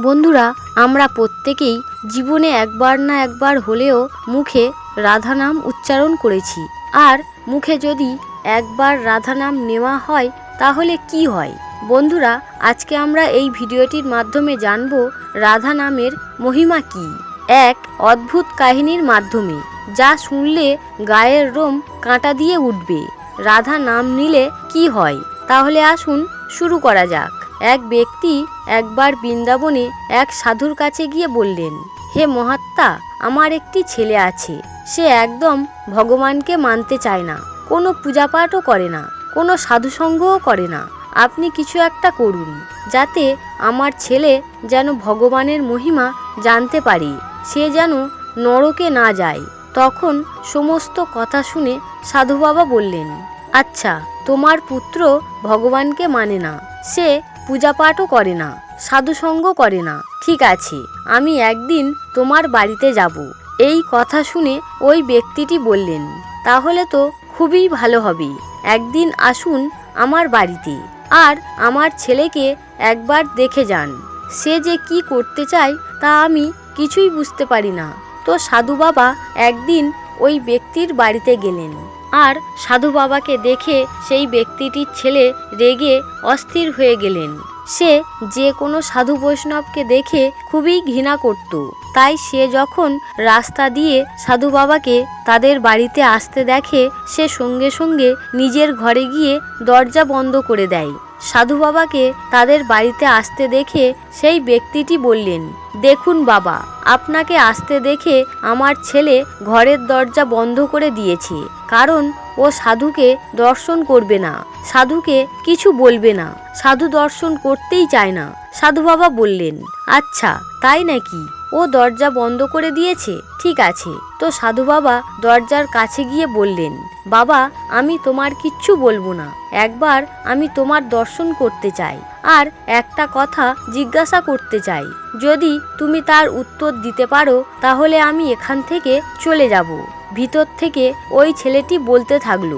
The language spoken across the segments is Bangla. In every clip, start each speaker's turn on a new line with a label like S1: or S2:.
S1: বন্ধুরা, আমরা প্রত্যেকেই জীবনে একবার না একবার হলেও মুখে রাধা নাম উচ্চারণ করেছি। আর মুখে যদি একবার রাধা নাম নেওয়া হয়, তাহলে কি হয়? বন্ধুরা, আজকে আমরা এই ভিডিওটির মাধ্যমে জানব রাধা নামের মহিমা কি? এক, অদ্ভুত কাহিনীর মাধ্যমে, যা শুনলে গায়ের রোম কাঁটা দিয়ে উঠবে। রাধা নাম নিলে কি হয়? তাহলে আসুন শুরু করা যাক। এক ব্যক্তি একবার বৃন্দাবনে এক সাধুর কাছে গিয়ে বললেন, হে মহাত্মা, আমার একটি ছেলে আছে। সে একদম ভগবানকে মানতে চায় না। কোনো পূজাপাঠও করে না। কোনো সাধুসঙ্গও করে না। আপনি কিছু একটা করুন, যাতে আমার ছেলে যেন ভগবানের মহিমা জানতে পারে। সে যেন নরকে না যায়। তখন সমস্ত কথা শুনে সাধু বাবা বললেন আচ্ছা তোমার পুত্র ভগবানকে মানে না। সে পূজাপাঠও করে না সাধুসঙ্গ করে না। ঠিক আছে, আমি একদিন তোমার বাড়িতে যাব। এই কথা শুনে ওই ব্যক্তিটি বললেন, তাহলে তো খুবই ভালো হবে। একদিন আসুন আমার বাড়িতে। আর আমার ছেলেকে একবার দেখে যান। সে যে কি করতে চায় তা আমি কিছুই বুঝতে পারি না। তো সাধু বাবা একদিন ওই ব্যক্তির বাড়িতে গেলেন। আর সাধু বাবাকে দেখে সেই ব্যক্তিটির ছেলে রেগে অস্থির হয়ে গেলেন। সে যে কোনো সাধু বৈষ্ণবকে দেখে খুবই ঘৃণা করত। তাই সে যখন রাস্তা দিয়ে সাধু বাবাকে তাদের বাড়িতে আসতে দেখে, সে সঙ্গে সঙ্গে নিজের ঘরে গিয়ে দরজা বন্ধ করে দেয়। সাধু বাবাকে তাদের বাড়িতে আসতে দেখে সেই ব্যক্তিটি বললেন, দেখুন বাবা, আপনাকে আসতে দেখে আমার ছেলে ঘরের দরজা বন্ধ করে দিয়েছে, কারণ ও সাধুকে দর্শন করবে না, সাধুকে কিছু বলবে না, সাধু দর্শন করতেই চায় না। সাধু বাবা বললেন আচ্ছা তাই নাকি? ও দরজা বন্ধ করে দিয়েছে? ঠিক আছে। তো সাধু বাবা দরজার কাছে গিয়ে বললেন, বাবা, আমি তোমার কিচ্ছু বলব না। একবার আমি তোমার দর্শন করতে চাই আর একটা কথা জিজ্ঞাসা করতে চাই। যদি তুমি তার উত্তর দিতে পারো, তাহলে আমি এখান থেকে চলে যাব। ভিতর থেকে ওই ছেলেটি বলতে থাকল,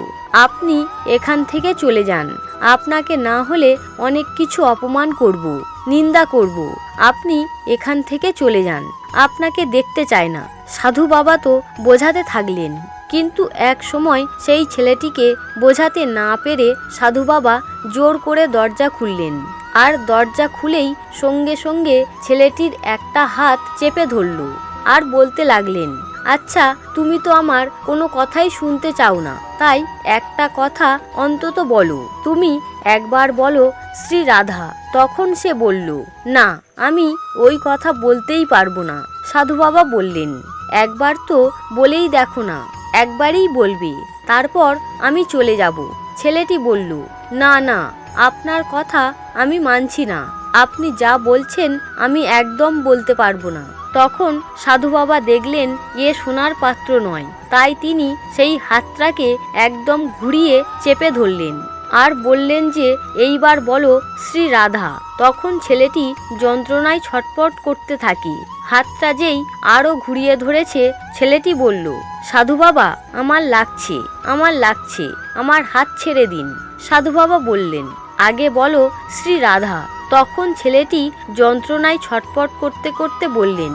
S1: আপনি এখান থেকে চলে যান। আপনাকে না হলে অনেক কিছু অপমান করব, নিন্দা করব। আপনি এখান থেকে চলে যান। আপনাকে দেখতে চায় না। সাধু বাবা তো বোঝাতে থাকলেন। কিন্তু এক সময় সেই ছেলেটিকে বোঝাতে না পেরে সাধু বাবা জোর করে দরজা খুললেন। আর দরজা খুলেই সঙ্গে সঙ্গে ছেলেটির একটা হাত চেপে ধরল আর বলতে লাগলেন আচ্ছা তুমি তো আমার কোনো কথাই শুনতে চাও না। তাই একটা কথা অন্তত বলো। তুমি একবার বলো শ্রী রাধা। তখন সে বলল, না, আমি ওই কথা বলতেই পারব না। সাধু বাবা বললেন, একবার তো বলেই দেখো না, একবারই বলবে। তারপর আমি চলে যাব। ছেলেটি বলল, না না, আপনার কথা আমি মানছি না। আপনি যা বলছেন আমি একদম বলতে পারব না। তখন সাধু বাবা দেখলেন এ সোনার পাত্র নয়, তাই তিনি সেই হাতটাকে একদম ঘুরিয়ে চেপে ধরলেন। আর বললেন যে, এইবার বলো, শ্রী রাধা, তখন ছেলেটি যন্ত্রণায় ছটপট করতে থাকে। হাতটা যেই আরও ঘুরিয়ে ধরেছে, ছেলেটি বলল, সাধু বাবা, আমার লাগছে আমার লাগছে, আমার হাত ছেড়ে দিন। সাধু বাবা বললেন, আগে বলো, শ্রী রাধা। তখন ছেলেটি যন্ত্রণায় ছটপট করতে করতে বললেন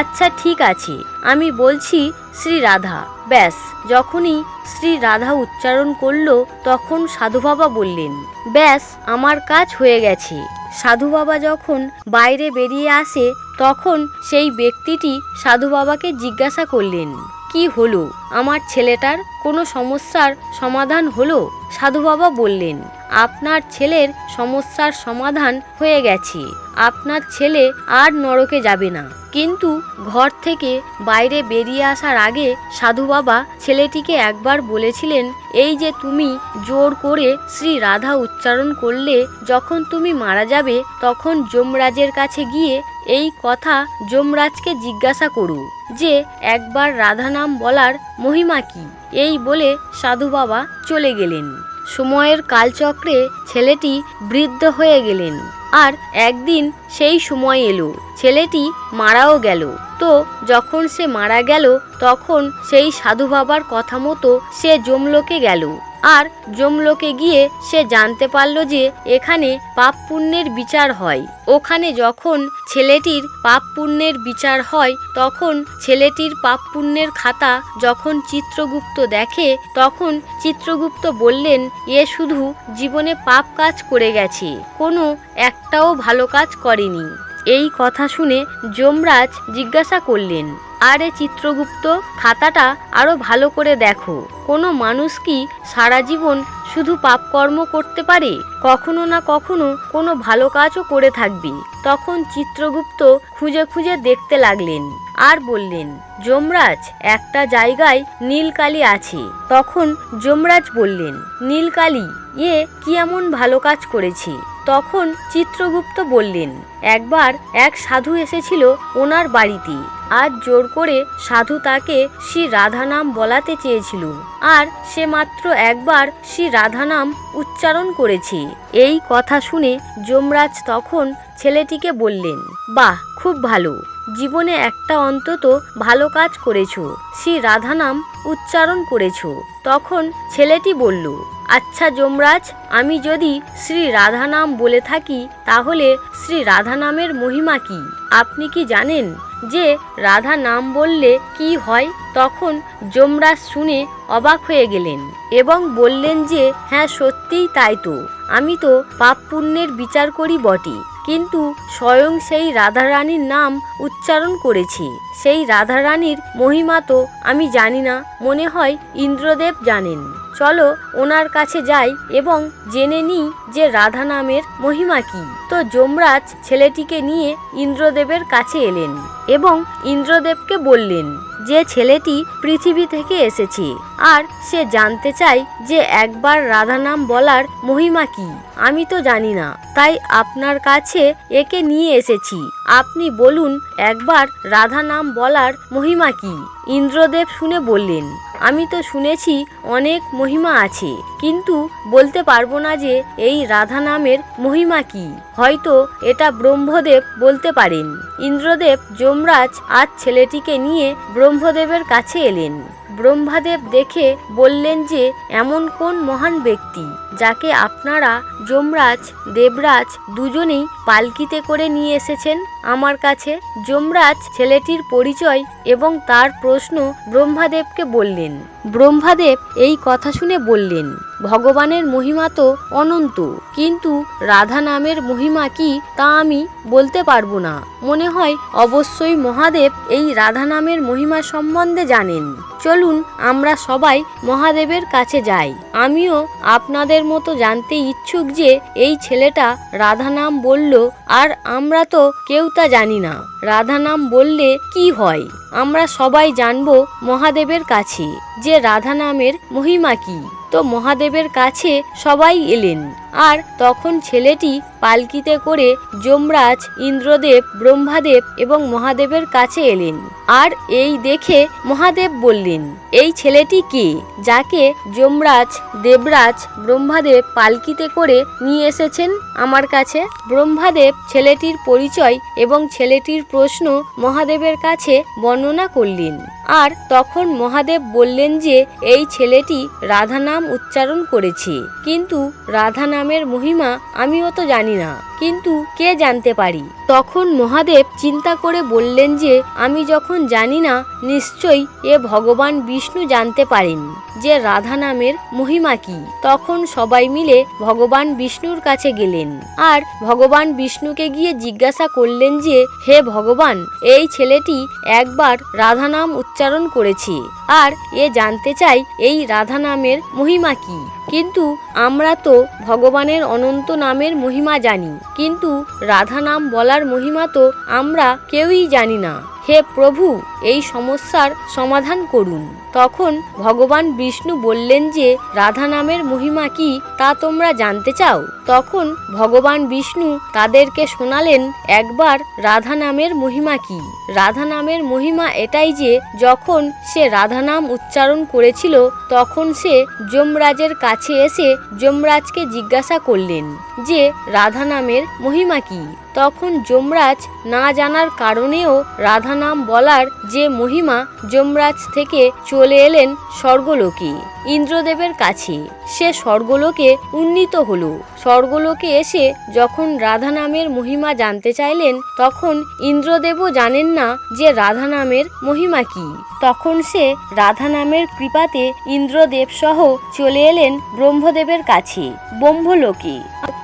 S1: আচ্ছা ঠিক আছে, আমি বলছি, শ্রী রাধা, ব্যাস। যখনই শ্রী রাধা উচ্চারণ করল, তখন সাধু বাবা বললেন, ব্যাস, আমার কাজ হয়ে গেছে। সাধু বাবা যখন বাইরে বেরিয়ে আসে, তখন সেই ব্যক্তিটি সাধু বাবাকে জিজ্ঞাসা করলেন, কি হলো? আমার ছেলেটার কোনো সমস্যার সমাধান হলো? সাধু বাবা বললেন আপনার ছেলের সমস্যার সমাধান হয়ে গেছে। আপনার ছেলে আর নরকে যাবে না। কিন্তু ঘর থেকে বাইরে বেরিয়ে আসার আগে সাধু বাবা ছেলেটিকে একবার বলেছিলেন, এই যে তুমি জোর করে শ্রী রাধা উচ্চারণ করলে যখন তুমি মারা যাবে, তখন যমরাজের কাছে গিয়ে এই কথা যমরাজকে জিজ্ঞাসা করু যে, একবার রাধা নাম বলার মহিমা কি? এই বলে সাধু বাবা চলে গেলেন। সময়ের কালচক্রে ছেলেটি বৃদ্ধ হয়ে গেলেন। আর একদিন সেই সময় এলো, ছেলেটি মারাও গেল। তো যখন সে মারা গেল, তখন সেই সাধু বাবার কথা মতো সে জমলোকে গেল। আর যমলোকে গিয়ে সে জানতে পারল যে এখানে পাপ পুণ্যের বিচার হয়। ওখানে যখন ছেলেটির পাপ পুণ্যের বিচার হয়, তখন ছেলেটির পাপ পুণ্যের খাতা যখন চিত্রগুপ্ত দেখে, তখন চিত্রগুপ্ত বললেন, এ শুধু জীবনে পাপ কাজ করে গেছে, কোনো একটাও ভালো কাজ করেনি। এই কথা শুনে যমরাজ জিজ্ঞাসা করলেন আরে চিত্রগুপ্ত, খাতাটা আরও ভালো করে দেখো। কোনো মানুষ কি সারা জীবন শুধু পাপকর্ম করতে পারে? কখনো না কখনো কোনো ভালো কাজও করে থাকবে। তখন চিত্রগুপ্ত খুঁজে খুঁজে দেখতে লাগলেন আর বললেন, যমরাজ, একটা জায়গায় নীলকালি আছে। তখন যমরাজ বললেন, নীলকালি, এ কি এমন ভালো কাজ করেছে? তখন চিত্রগুপ্ত বললেন, একবার এক সাধু এসেছিল ওনার বাড়িতে। আজ জোর করে সাধু তাকে শ্রী রাধা নাম বলাতে চেয়েছিল। আর সে মাত্র একবার শ্রী রাধা নাম উচ্চারণ করেছে। এই কথা শুনে যমরাজ তখন ছেলেটিকে বললেন, বাহ, খুব ভালো। জীবনে একটা অন্তত ভালো কাজ করেছ। শ্রী রাধা নাম উচ্চারণ করেছ। তখন ছেলেটি বলল আচ্ছা যমরাজ, আমি যদি শ্রী রাধা নাম বলে থাকি, তাহলে শ্রী রাধা নামের মহিমা কি? আপনি কি জানেন? যে রাধা নাম বললে কি হয়? তখন যমরাজ শুনে অবাক হয়ে গেলেন এবং বললেন যে হ্যাঁ সত্যিই তাই তো। আমি তো পাপ পুণ্যের বিচার করি বটে। কিন্তু স্বয়ং সেই রাধারানীর নাম উচ্চারণ করেছি। সেই রাধারানীর মহিমা তো আমি জানি না। মনে হয় ইন্দ্রদেব জানেন। চলো ওনার কাছে যাই এবং জেনে নিই যে রাধা নামের মহিমা কি। তো যমরাজ ছেলেটিকে নিয়ে ইন্দ্রদেবের কাছে এলেন এবং ইন্দ্রদেবকে বললেন যে ছেলেটি পৃথিবী থেকে এসেছে আর সে জানতে চায় যে একবার রাধা নাম বলার মহিমা কি। আমি তো জানি না, তাই আপনার কাছে একে নিয়ে এসেছি। আপনি বলুন একবার রাধা নাম বলার মহিমা কি। ইন্দ্রদেব শুনে বললেন আমি তো শুনেছি অনেক মহিমা আছে, কিন্তু বলতে পারব না যে এই রাধা নামের মহিমা কি। হয়তো এটা ব্রহ্মদেব বলতে পারেন। ইন্দ্রদেব যমরাজ আজ ছেলেটিকে নিয়ে ব্রহ্মদেবের কাছে এলেন। ব্রহ্মাদেব দেখে বললেন যে, এমন কোন মহান ব্যক্তি যাকে আপনারা যমরাজ, দেবরাজ দুজনেই পালকিতে করে নিয়ে এসেছেন আমার কাছে? যমরাজ ছেলেটির পরিচয় এবং তার প্রশ্ন ব্রহ্মাদেবকে বললেন। ব্রহ্মাদেব এই কথা শুনে বললেন ভগবানের মহিমা তো অনন্ত, কিন্তু রাধা নামের মহিমা কি তা আমি বলতে পারব না। মনে হয় অবশ্যই মহাদেব এই রাধা নামের মহিমা সম্বন্ধে জানেন। চলুন আমরা সবাই মহাদেবের কাছে যাই। আমিও আপনাদের মতো জানতে ইচ্ছুক যে এই ছেলেটা রাধা নাম বলল, আর আমরা তো কেউ তা জানি না। রাধা নাম বললে কি হয়? আমরা সবাই জানব মহাদেবের কাছে যে রাধা নামের মহিমা কি। তো মহাদেবের কাছে সবাই এলেন। আর তখন ছেলেটি পালকিতে করে যমরাজ, ইন্দ্রদেব, ব্রহ্মাদেব এবং মহাদেবের কাছে এলেন। আর এই দেখে মহাদেব বললেন, এই ছেলেটি কে যাকে যমরাজ, দেবরাজ, ব্রহ্মাদেব পালকিতে করে নিয়ে এসেছেন আমার কাছে? ব্রহ্মাদেব ছেলেটির পরিচয় এবং ছেলেটির প্রশ্ন মহাদেবের কাছে বর্ণনা করলেন। আর তখন মহাদেব বললেন যে, এই ছেলেটি রাধা নাম উচ্চারণ করেছে। কিন্তু রাধা নামের মহিমা আমিও তো জানি না। কিন্তু কে জানতে পারি? তখন মহাদেব চিন্তা করে বললেন যে, আমি যখন জানি না, নিশ্চয়ই এ ভগবান বিষ্ণু জানতে পারেন যে রাধা নামের মহিমা কি। তখন সবাই মিলে ভগবান বিষ্ণুর কাছে গেলেন। আর ভগবান বিষ্ণুকে গিয়ে জিজ্ঞাসা করলেন যে, হে ভগবান, এই ছেলেটি একবার রাধা নাম উচ্চারণ করেছে। আর এ জানতে চাই, এই রাধা নামের মহিমা কি? কিন্তু আমরা তো ভগবানের অনন্ত নামের মহিমা জানি। কিন্তু রাধা নাম বলার মহিমা তো আমরা কেউই জানি না। হে প্রভু, এই সমস্যার সমাধান করুন। তখন ভগবান বিষ্ণু বললেন যে, রাধা নামের মহিমা কি তা তোমরা জানতে চাও? তখন ভগবান বিষ্ণু তাদেরকে শোনালেন, একবার রাধা নামের মহিমা কি? রাধা নামের মহিমা এটাই যে, যখন সে রাধা নাম উচ্চারণ করেছিল, তখন সে যমরাজের কাছে এসে যমরাজকে জিজ্ঞাসা করলেন যে, রাধা নামের মহিমা কি? তখন যমরাজ না জানার কারণেও রাধা নাম বলার যে মহিমা যমরাজ থেকে চলে এলেন স্বর্গলোকী, ইন্দ্রদেবের কাছে সে স্বর্গলোকে উন্নীত হলো। স্বর্গলোকে এসে যখন রাধা নামের মহিমা জানতে চাইলেন, তখন ইন্দ্রদেবও জানেন না যে রাধা নামের মহিমা কি। তখন সে রাধা নামের কৃপাতে ইন্দ্রদেব সহ চলে এলেন ব্রহ্মদেবের কাছে, ব্রহ্মলোকে।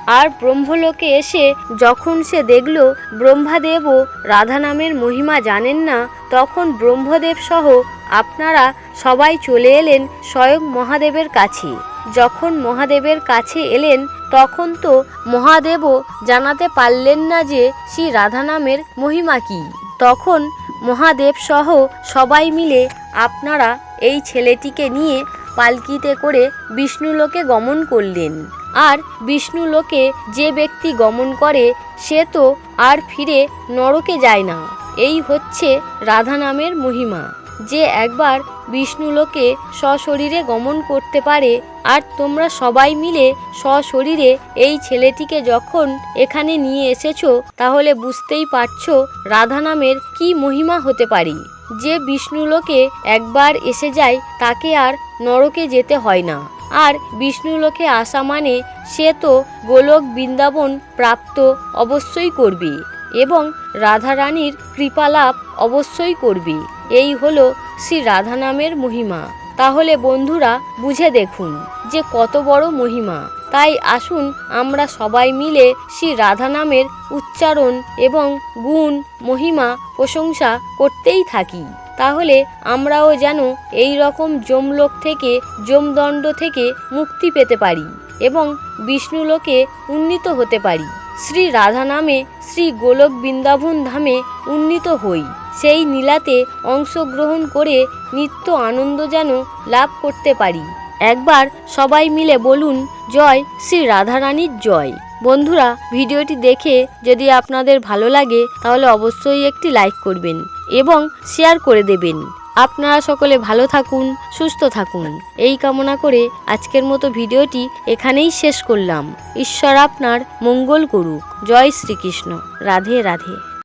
S1: আর ব্রহ্মলোকে এসে যখন সে দেখল ব্রহ্মাদেবও রাধা নামের মহিমা জানেন না, তখন ব্রহ্মদেব সহ আপনারা সবাই চলে এলেন স্বয়ং মহাদেবের কাছে। যখন মহাদেবের কাছে এলেন, তখন তো মহাদেবও জানাতে পারলেন না যে শ্রী রাধা নামের মহিমা কি। তখন মহাদেব সহ সবাই মিলে আপনারা এই ছেলেটিকে নিয়ে পালকিতে করে বিষ্ণুলোকে গমন করলেন। আর বিষ্ণুলোকে যে ব্যক্তি গমন করে, সে তো আর ফিরে নরকে যায় না। এই হচ্ছে রাধা নামের মহিমা। যে একবার বিষ্ণুলোকে সশরীরে গমন করতে পারে আর তোমরা সবাই মিলে সশরীরে এই ছেলেটিকে যখন এখানে নিয়ে এসেছ, তাহলে বুঝতেই পারছ রাধা নামের কি মহিমা হতে পারে। যে বিষ্ণুলোকে একবার এসে যায়, তাকে আর নরকে যেতে হয় না। আর বিষ্ণুলোকে আসা মানে সে তো গোলক বৃন্দাবন প্রাপ্ত অবশ্যই করবে এবং রাধারানীর কৃপালাভ অবশ্যই করবে। এই হলো শ্রী রাধা নামের মহিমা। তাহলে বন্ধুরা বুঝে দেখুন যে কত বড় মহিমা। তাই আসুন আমরা সবাই মিলে শ্রী রাধা নামের উচ্চারণ এবং গুণ, মহিমা, প্রশংসা করতেই থাকি। তাহলে আমরাও যেন এই রকম যমলোক থেকে, যমদণ্ড থেকে মুক্তি পেতে পারি এবং বিষ্ণুলোকে উন্নীত হতে পারি। শ্রী রাধা নামে শ্রী গোলক বৃন্দাবন ধামে উন্নীত হই। সেই নীলাতে অংশগ্রহণ করে নিত্য আনন্দ যেন লাভ করতে পারি। একবার সবাই মিলে বলুন, জয় শ্রী রাধারানীর জয়। বন্ধুরা, ভিডিওটি দেখে যদি আপনাদের ভালো লাগে, তাহলে অবশ্যই একটি লাইক করবেন এবং শেয়ার করে দেবেন। আপনারা সকলে ভালো থাকুন, সুস্থ থাকুন। এই কামনা করে আজকের মতো ভিডিওটি এখানেই শেষ করলাম। ঈশ্বর আপনার মঙ্গল করুক। জয় শ্রীকৃষ্ণ। রাধে রাধে।